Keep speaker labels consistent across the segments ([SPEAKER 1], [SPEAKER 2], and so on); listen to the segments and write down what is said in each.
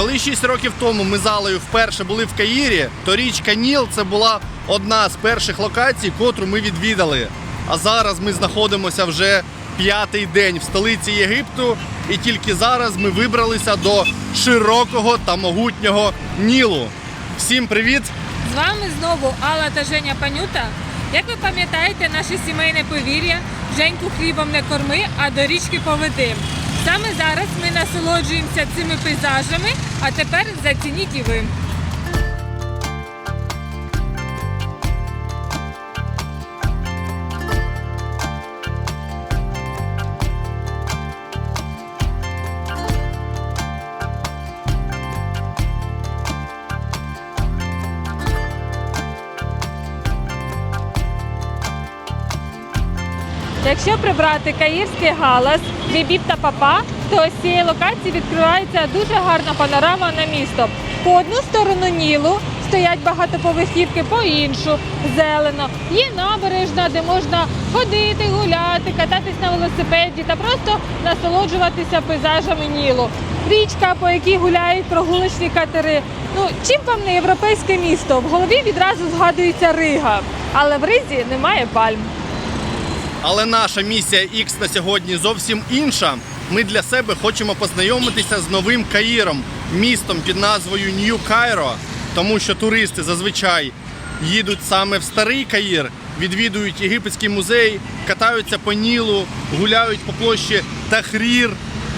[SPEAKER 1] Коли 6 років тому ми з Алею вперше були в Каїрі, то річка Ніл це була одна з перших локацій, котру ми відвідали. А зараз ми знаходимося вже п'ятий день в столиці Єгипту, і тільки зараз ми вибралися до широкого та могутнього Нілу. Всім привіт!
[SPEAKER 2] З вами знову Алла та Женя Панюта. Як ви пам'ятаєте, наше сімейне повір'я Женьку хлібом не корми, а до річки поведи. Саме зараз ми насолоджуємося цими пейзажами, а тепер зацініть і ви. Якщо прибрати каїрський галас, бібіп та папа, то з цієї локації відкривається дуже гарна панорама на місто. По одну сторону Нілу стоять багатоповерхівки, по іншу зелено. Є набережна, де можна ходити, гуляти, кататись на велосипеді та просто насолоджуватися пейзажами Нілу. Річка, по якій гуляють прогулочні катери. Ну чим вам не європейське місто? В голові відразу згадується Рига, але в Ризі немає пальм.
[SPEAKER 1] Але наша місія X на сьогодні зовсім інша. Ми для себе хочемо познайомитися з новим Каїром, містом під назвою Нью Кайро, тому що туристи зазвичай їдуть саме в старий Каїр, відвідують єгипетський музей, катаються по Нілу, гуляють по площі Тахрір,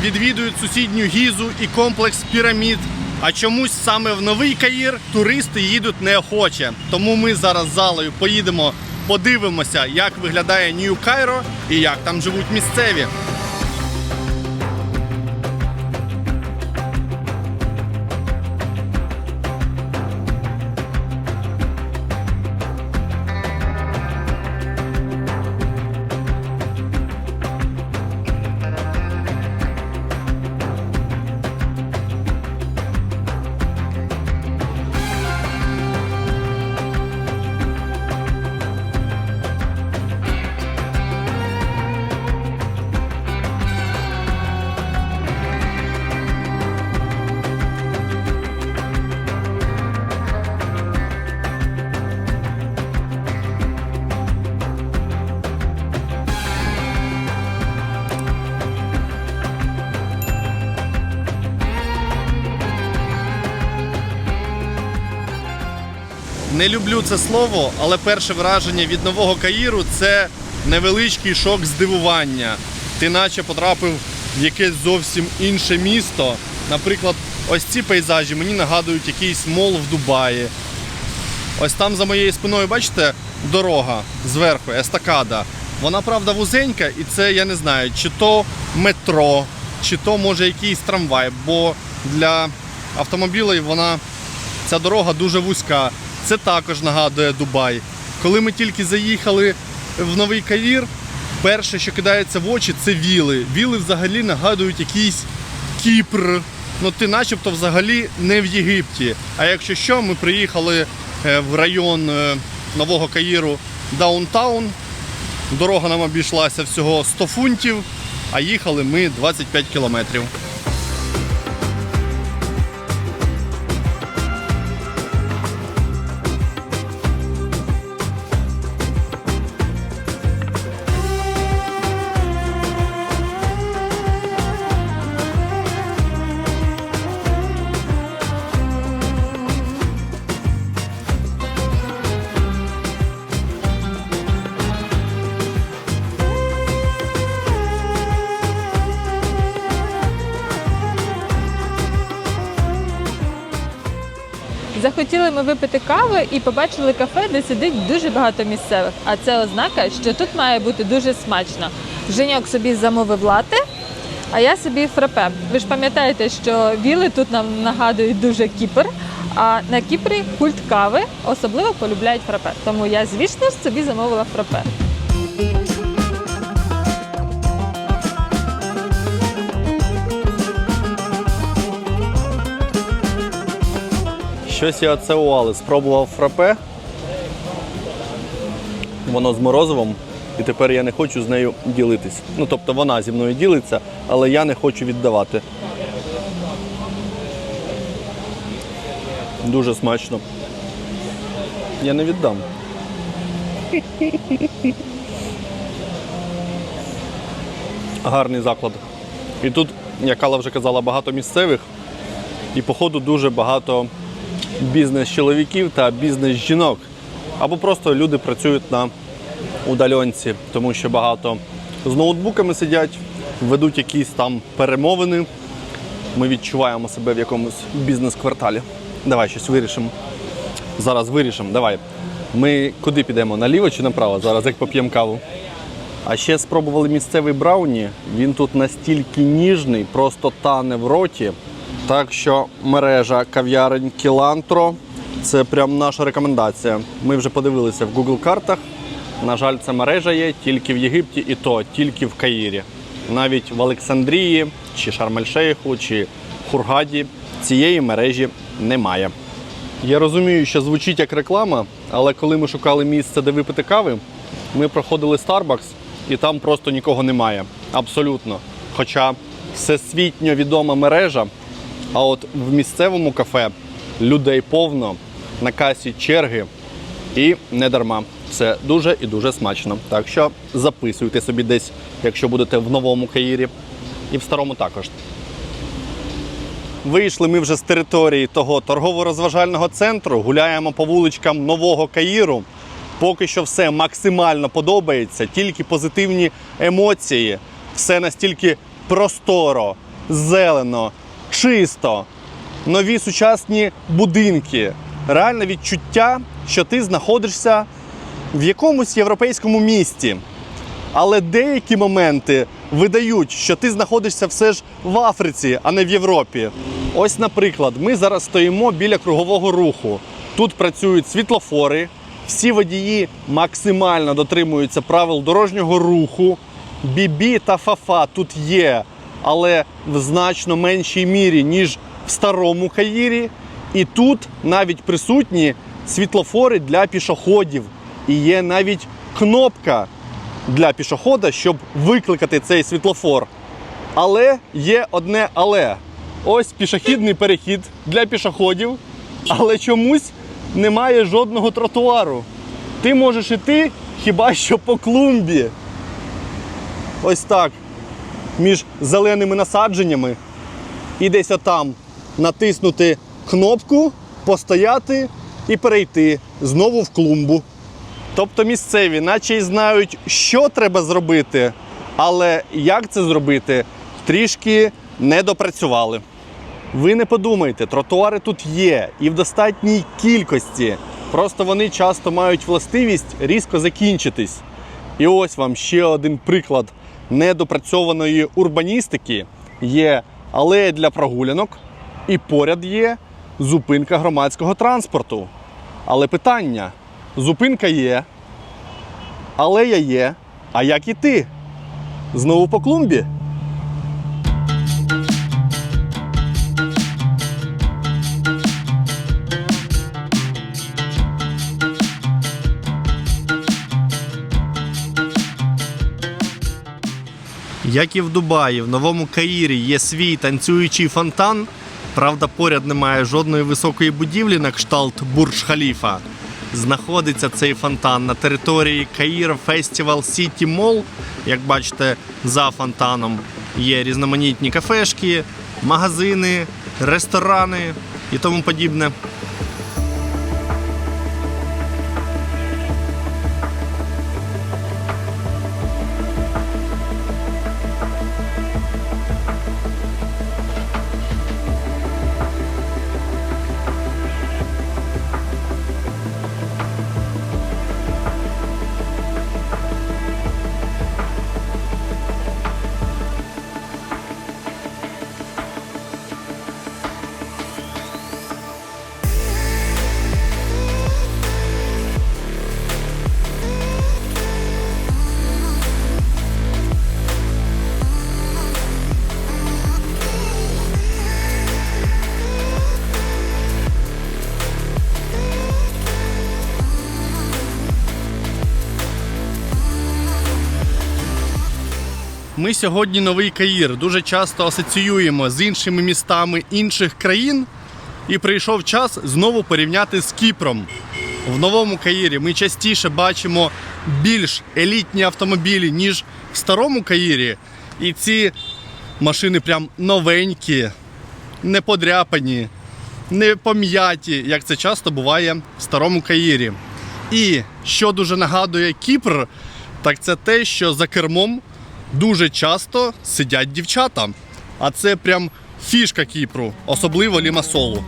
[SPEAKER 1] відвідують сусідню гізу і комплекс пірамід. А чомусь саме в новий Каїр туристи їдуть неохоче. Тому ми зараз з залою поїдемо, подивимося, як виглядає Нью Кайро і як там живуть місцеві. Не люблю це слово, але перше враження від нового Каїру це невеличкий шок здивування. Ти наче потрапив в якесь зовсім інше місто. Наприклад, ось ці пейзажі мені нагадують якийсь мол в Дубаї. Ось там за моєю спиною, бачите, дорога зверху, естакада. Вона правда вузенька, і це я не знаю, чи то метро, чи то може якийсь трамвай, бо для автомобілів вона ця дорога дуже вузька. Це також нагадує Дубай. Коли ми тільки заїхали в Новий Каїр, перше, що кидається в очі, це віли. Віли взагалі нагадують якийсь Кіпр. Ну ти начебто взагалі не в Єгипті. А якщо що, ми приїхали е, в район е, Нового Каїру Даунтаун. Дорога нам обійшлася всього 100 фунтів, а їхали ми 25 кілометрів.
[SPEAKER 2] Захотіли ми випити кави і побачили кафе, де сидить дуже багато місцевих. А це ознака, що тут має бути дуже смачно. Женьок собі замовив лати, а я собі фрапе. Ви ж пам'ятаєте, що віли тут нам нагадують дуже Кіпр. А на Кіпрі культ кави особливо полюбляють фрапе. Тому я, звісно, ж, собі замовила фрапе.
[SPEAKER 1] Щось я оце у спробував фрапе. Воно з морозивом, і тепер я не хочу з нею ділитись. Ну, тобто вона зі мною ділиться, але я не хочу віддавати. Дуже смачно. Я не віддам. Гарний заклад. І тут, як Алла вже казала, багато місцевих. І, походу, дуже багато бізнес-чоловіків та бізнес-жінок. Або просто люди працюють на удальонці, тому що багато з ноутбуками сидять, ведуть якісь там перемовини. Ми відчуваємо себе в якомусь бізнес-кварталі. Давай щось вирішимо. Зараз вирішимо. Давай. Ми куди підемо? Наліво чи направо? Зараз як поп'ємо каву. А ще спробували місцевий брауні. Він тут настільки ніжний, просто тане в роті. Так що мережа кав'ярень Кілантро це прям наша рекомендація. Ми вже подивилися в Google картах. На жаль, ця мережа є тільки в Єгипті, і то тільки в Каїрі. Навіть в Олександрії, чи чи Хургаді цієї мережі немає. Я розумію, що звучить як реклама, але коли ми шукали місце, де випити кави, ми проходили Starbucks, і там просто нікого немає. Абсолютно. Хоча всесвітньо відома мережа, а от в місцевому кафе людей повно, на касі черги і не дарма. Все дуже і дуже смачно. Так що записуйте собі десь, якщо будете в новому Каїрі, і в старому також. Вийшли ми вже з території того торгово-розважального центру, гуляємо по вуличкам нового Каїру. Поки що все максимально подобається, тільки позитивні емоції. Все настільки просторо, зелено, чисто, нові сучасні будинки. Реальне відчуття, що ти знаходишся в якомусь європейському місті. Але деякі моменти видають, що ти знаходишся все ж в Африці, а не в Європі. Ось, наприклад, ми зараз стоїмо біля кругового руху. Тут працюють світлофори, всі водії максимально дотримуються правил дорожнього руху. Бібі та фафа тут є, але в значно меншій мірі, ніж в старому Каїрі. І тут навіть присутні світлофори для пішоходів. І є навіть кнопка для пішохода, щоб викликати цей світлофор. Але є одне але. Ось пішохідний перехід для пішоходів, але чомусь немає жодного тротуару. Ти можеш іти хіба що по клумбі. Ось так. Між зеленими насадженнями. І десь отам натиснути кнопку, постояти і перейти знову в клумбу. Тобто місцеві, наче й знають, що треба зробити, але як це зробити, трішки не допрацювали. Ви не подумайте, тротуари тут є і в достатній кількості. Просто вони часто мають властивість різко закінчитись. І ось вам ще один приклад недопрацьованої урбаністики. Є алея для прогулянок, і поряд є зупинка громадського транспорту. Але питання: зупинка є, алея є. А як іти? Знову по клумбі? Як і в Дубаї, в новому Каїрі є свій танцюючий фонтан. Правда, поряд немає жодної високої будівлі на кшталт Бурдж Халіфа. Знаходиться цей фонтан на території Каїр Фестивал Сіті Мол. Як бачите, за фонтаном є різноманітні кафешки, магазини, ресторани і тому подібне. Ми сьогодні новий Каїр дуже часто асоціюємо з іншими містами інших країн. І прийшов час знову порівняти з Кіпром. В новому Каїрі ми частіше бачимо більш елітні автомобілі, ніж в старому Каїрі. І ці машини прям новенькі, не подряпані, не пом'яті, як це часто буває в старому Каїрі. І що дуже нагадує Кіпр, так це те, що за кермом дуже часто сидять дівчата. А це прям фішка Кіпру, особливо Лімасолу.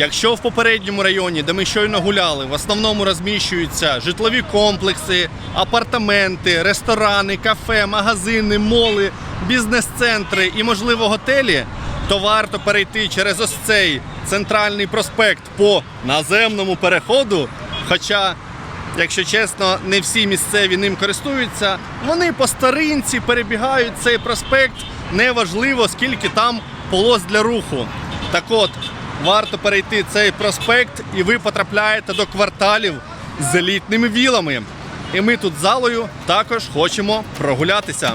[SPEAKER 1] Якщо в попередньому районі, де ми щойно гуляли, в основному розміщуються житлові комплекси, апартаменти, ресторани, кафе, магазини, моли, бізнес-центри і, можливо, готелі, то варто перейти через ось цей центральний проспект по наземному переходу. Хоча, якщо чесно, не всі місцеві ним користуються, вони по старинці перебігають цей проспект. Неважливо, скільки там полос для руху. Так от, варто перейти цей проспект, і ви потрапляєте до кварталів з елітними вілами. І ми тут залою також хочемо прогулятися.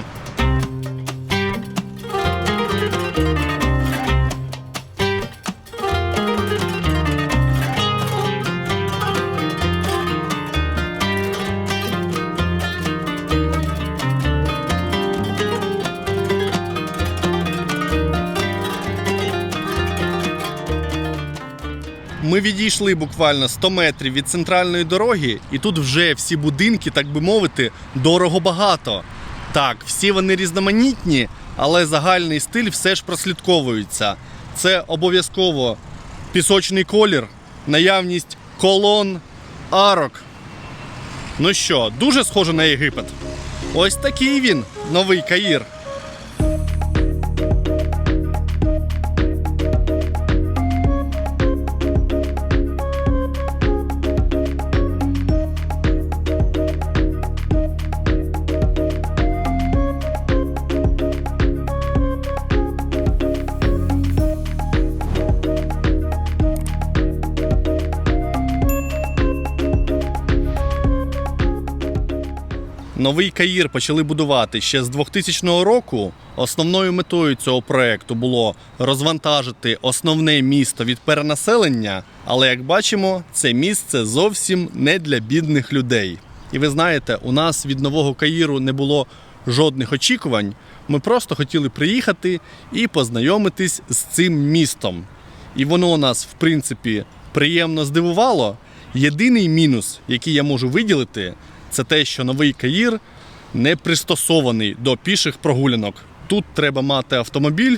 [SPEAKER 1] Ми відійшли буквально 100 метрів від центральної дороги, і тут вже всі будинки, так би мовити, дорого багато. Так, всі вони різноманітні, але загальний стиль все ж прослідковується. Це обов'язково пісочний колір, наявність колон, арок. Ну що, дуже схоже на Єгипет. Ось такий він, новий Каїр. Новий Каїр почали будувати ще з 2000 року. Основною метою цього проекту було розвантажити основне місто від перенаселення. Але як бачимо, це місце зовсім не для бідних людей. І ви знаєте, у нас від нового Каїру не було жодних очікувань. Ми просто хотіли приїхати і познайомитись з цим містом. І воно нас, в принципі, приємно здивувало. Єдиний мінус, який я можу виділити, це те, що новий Каїр не пристосований до піших прогулянок. Тут треба мати автомобіль,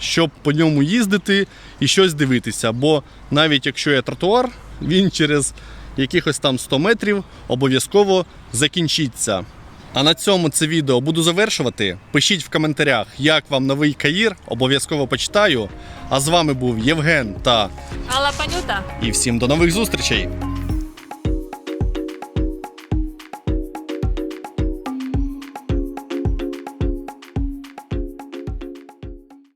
[SPEAKER 1] щоб по ньому їздити і щось дивитися. Бо навіть якщо є тротуар, він через якихось там 100 метрів обов'язково закінчиться. А на цьому це відео буду завершувати. Пишіть в коментарях, як вам новий Каїр, обов'язково почитаю. А з вами був Євген та
[SPEAKER 2] Алла Панюта.
[SPEAKER 1] і всім до нових зустрічей!